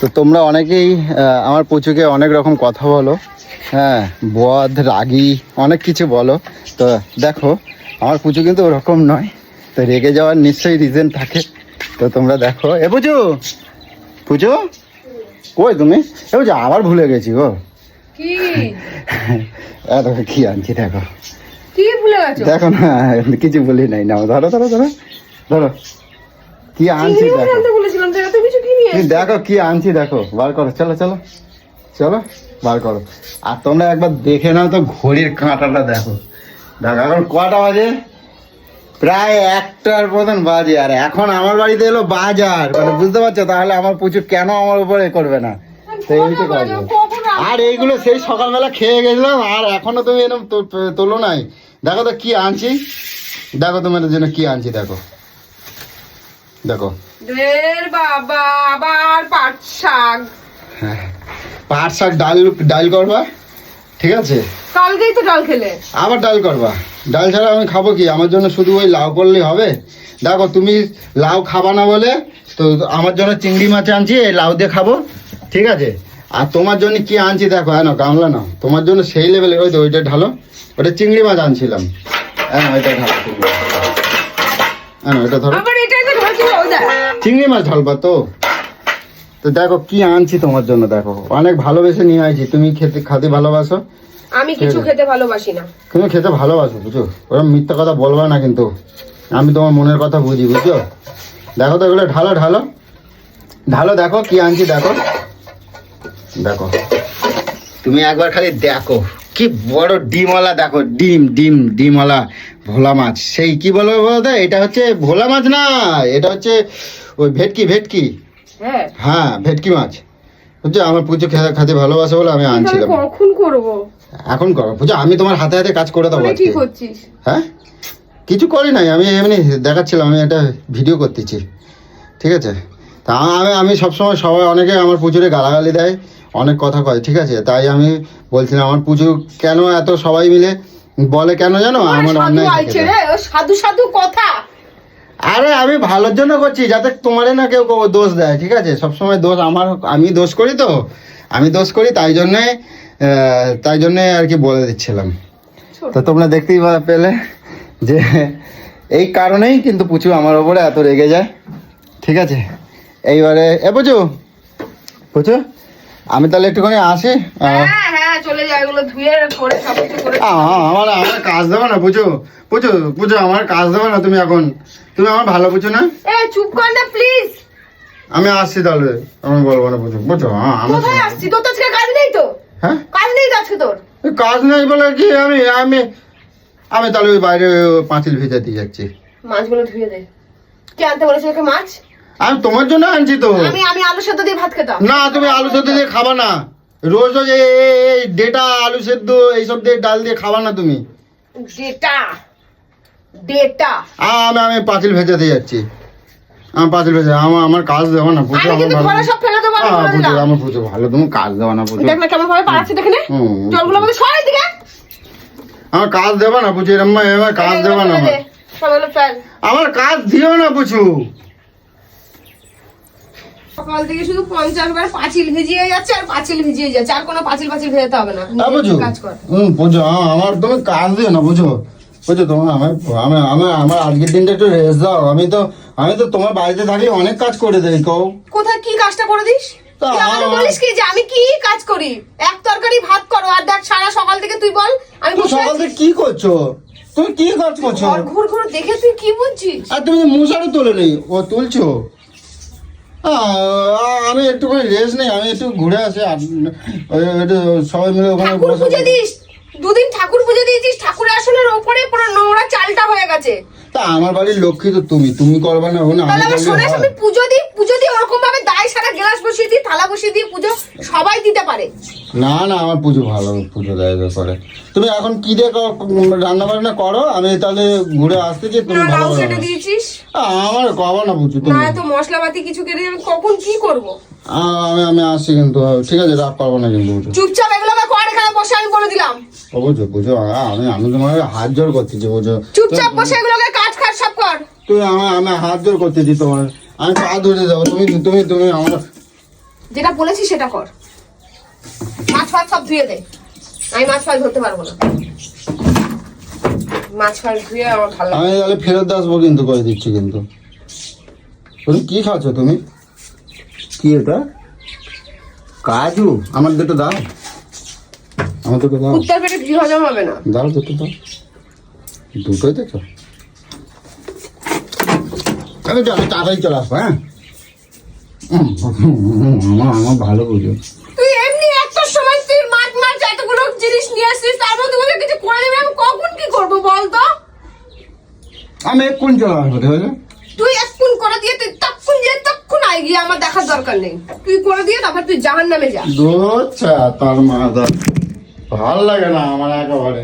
তো তোমরা অনেকেই আমার পুচুকে অনেক রকম কথা বলো। হ্যাঁ বদ রাগি অনেক কিছু বলো। তো দেখো আমার পুচু কিন্তু ওরকম নয়। তো রেগে যাওয়ার নিশ্চয়ই রিজন থাকে। তো তোমরা দেখো এ পুচু! পুচু? কই তুমি? এ পুচু আবার ভুলে গেছি গো। দেখো কি আনছি দেখো। কি ভুলে গেছো? দেখো না কিছু বলি নাই। না ধরো ধরো ধরো। ধরো। কি আনছি দেখো। দেখো কি আনছি দেখো। বার করো চলো চলো। চলো বার করো। আর তোমরা একবার দেখে নাও তো ঘড়ির কাঁটাটা দেখো। দেখো এখন কটা বাজে? প্রায় একটার মতন বাজে। আর এখন আমার বাড়িতে এলো বাজার। মানে বুঝতে পারছ? তাহলে আমার প্রচুর কেন আমার উপরে করবে না? তো এই তো আর এইগুলো সেই সকালবেলা খেয়ে গেছিলাম আর এখনও তুমি এরকম তোলো নাই দেখো তো কি আনছি? দেখো তোমাদের জন্য কি আনছি দেখো। দেখো। ঢের বাবা আবার পাট শাক হ্যাঁ। পাট শাক ডাল ডাল করবা? ঠিক আছে? কালকেই তো ডাল খেলে। আবার ডাল করবা? ডাল ছাড়া আমি খাব কি? আমার জন্য শুধু ওই লাউ করলেই হবে? দেখো তুমি লাউ খাবা না বলে তো আমার জন্য চিংড়ি মাছ আনছি এই লাউ দিয়ে খাব। ঠিক আছে? আর তোমার জন্য কি আনছি দেখো হ্যাঁ না গামলা নাও। তোমার জন্য সেই লেভেলে ওই তো ওইটা ঢালো ওটা চিংড়ি মাছ আনছিলাম। হ্যাঁ ওইটা ঢালো। হ্যাঁ ওইটা ধরো। আবার চিংড়ি মাছ ঢালবা তো? তো দেখো কি আনছি তোমার জন্য দেখো। অনেক ভালোবেসে নিয়ে আসছি তুমি খেতে খাতে ভালোবাসো? আমি কিছু খেতে ভালোবাসি না। তুমি খেতে ভালোবাসো বুঝো ওরকম মিথ্যা কথা বলবা না কিন্তু। আমি তোমার মনের কথা বুঝি বুঝছ? দেখো তো এগুলো ঢালো ঢালো। ঢালো দেখো কি আনছি দেখো। দেখো। তুমি একবার খালি দেখো। কি বড় ডিমওয়ালা দেখো ডিম ডিম ডিমওয়ালা ভোলা মাছ। সেই কি বলব বলতে? এটা হচ্ছে ভোলা মাছ না এটা হচ্ছে ওই ভেটকি ভেটকি। হ্যাঁ। হ্যাঁ ভেটকি মাছ। বুঝছ? আমার পুজো খেতে খাতে ভালোবাসে বলে আমি আনছিলাম। কখন করব? এখন করো। পুজো আমি তোমার হাতে হাতে কাজ করে দেবো কি করছিস? হ্যাঁ? কিছু করি নাই। আমি এমনি দেখাচ্ছিলাম আমি একটা ভিডিও করতেছি। ঠিক আছে? তা আমি আমি সবসময় সবাই অনেকে আমার পুজোরে গালাগালি দেয় অনেক কথা কয় ঠিক আছে? তাই আমি বলছিলাম আমার পুজো কেন এত সবাই মিলে? বলে কেন জানো? আমার অন্যায় সাধু সাধু কথা। আরে আমি ভালোর জন্য করছি যাতে তোমারে না কেউ কেউ দোষ দেয় ঠিক আছে? সবসময় দোষ আমার আমি দোষ করি তো? আমি দোষ করি তাই জন্যে তাই জন্যে আর কি বলে দিচ্ছিলাম। তো তোমরা দেখতেই পেলে যে এই কারণেই কিন্তু পুচু আমার ওপরে এত রেগে যায় ঠিক আছে? এইবারে এ পুচু পুচু আমি তাহলে একটুখানি আসি? হ্যাঁ হ্যাঁ চলে যায় এগুলো ধুয়ে করে সব কিছু করে আ- আ- আমার আমার কাজ দেবে না পুচু পুচু পুচু আমার কাজ দেবে না তুমি এখন। তুমি আমার ভালো পুচু না? এ চুপ কর না প্লিজ আমি আসছি তাহলে আমি বলব না বুঝো বুঝো হ্যাঁ আমি আসছি। তোর তো আজকে কাজ নেই তো? হ্যাঁ? কাজ নেই আজকে তোর? কাজ নেই বলে কি আমি আমি আমি তাহলে ওই বাইরে পাঁচিল ভিজাতে যাচ্ছি। মাছগুলো ধুয়ে দে। কে আনতে বলেছে ওকে মাছ? আমি তোমার জন্য আনছি তো। আমি আমি আলু সেদ্ধ দিয়ে ভাত খেতাম। না তুমি আলু সেদ্ধ দিয়ে খাবা না। রোজ রোজ এই ডেটা আলু সেদ্ধ এইসব দিয়ে ডাল দিয়ে খাবা না তুমি। ডেটা ডেটা। আমি আমি ভেজাতে যাচ্ছি। আমি পাঁচিল ভেজা আমার আমার কাজ দেবো না বুঝো আমি আমার কিন্তু ঘরে সব ফেলে দেবো আমার বুঝো ভালো তুমি কাজ দেবো না বুঝো দেখ না কেমন ভাবে পাড়াচ্ছে দেখে নে। হুম। জলগুলো আমাদের দিকে আমার কাজ দেবো না এরম আমার কাজ দেবো না আমার। ফেল আমার কাজ দিও না বুঝু সকাল থেকে শুধু পঞ্চাশ বার পাঁচিল ভিজিয়ে যাচ্ছে আর পাঁচিল ভিজিয়ে যাচ্ছে। আর কোনো পাঁচিল পাঁচিল ভেজাতে হবে না। হ্যাঁ বুঝু হুম বুঝো আমার তুমি কাজ দিও না বুঝো বুঝো তোমার আমার আমার আমার আমার আজকের দিনটা একটু রেস্ট দাও। আমি তো আমি তো তোমার বাড়িতে দাঁড়িয়ে অনেক কাজ করে দেই কও। কোথায় কি কাজটা করে দিস? আমাকে বলিস কি যে আমি কি কাজ করি? এক তরকারি ভাত করো আর দেখ সারা সকাল থেকে তুই বল আমি সকাল থেকে কি করছ? তুমি কি কাজ করছ? ঘর ঘুর দেখে তুই কি বুঝছিস? আর তুমি মশারও তোলে নেই ও তুলছো? আমি একটুখানি রেস্ট নেই আমি একটু ঘুরে আসি। একটু সবাই মিলে ওখানে ঠাকুর বসে পুজো দিস। দুদিন ঠাকুর পুজো দিয়েছিস ঠাকুর আসনের ওপরে পুরো নোংরা চালটা হয়ে গেছে। তা আমার বাড়ির লক্ষ্মী তো তুমি তুমি করবে না ও না আমি তাহলে করলে শোনে? আমি পুজো দিই পুজো দিই ওরকম ভাবে দায় সারা গ্লাস বসিয়ে দিই থালা বসিয়ে দিই পুজো সবাই দিতে পারে। না না আমার পুজো ভালো পুজো দেয় করে। তুমি এখন কি দিয়ে রান্না বান্না করো? আমি তাহলে ঘুরে আসতেছি তুমি ভালো করে দিয়েছিস? আমার কবা না বুঝছ তুমি। না এত মশলাপাতি কিছু কেটে আমি কখন কি করব? আমি আমি আসছি কিন্তু ঠিক আছে রাগ করব না কিন্তু। চুপচাপ এগুলোকে এখানে বসে আমি বলে দিলাম। ও, বুঝো বুঝো আমি আমি তোমার হাত জোর করতেছি বুঝো। চুপচাপ বসে এগুলোকে কাজ কাজ সব কর। তুমি আমার আমি হাত জোর করতেছি তোমার। আমি পা ধরে যাব তুমি তুমি তুমি আমার যেটা বলেছি সেটা কর। মাছ ফাছ সব ধুয়ে দে। আমি মাছ ফাছ ধরতে পারব না। মাছ ফাছ ধুয়ে আমার ভালো আমি তাহলে ফেরত আসব কিন্তু করে দিচ্ছি কিন্তু। তুমি কি খাচ্ছ তুমি? কি এটা? কাজু। আমার দুটো দাও। দাও। কুত্তার পেটে ঘি হজম হবে না। দাও দুটো দাও। দুটোই তো আমি তাড়াতাড়ি চলে আসব হ্যাঁ? আমার আমার ভালো বুঝো। তুই এমনি একটা সময় তুই মাছ মাছ এতগুলো জিনিস নিয়ে আসছিস তার মধ্যে বলে কিছু করে দেবে আমি কখন কি করব বলতো আমি এক্ষুনি চলে আসব ঠিক আছে? তুই এক্ষুন করে দিয়ে তুই তক্ষুন যে তক্ষুন আয় গিয়ে আমার দেখার দরকার নেই। তুই করে দিয়ে তারপর তুই জাহান নামে যা। দোচ্ছা তার মাথা। ভালো লাগে না আমার একেবারে।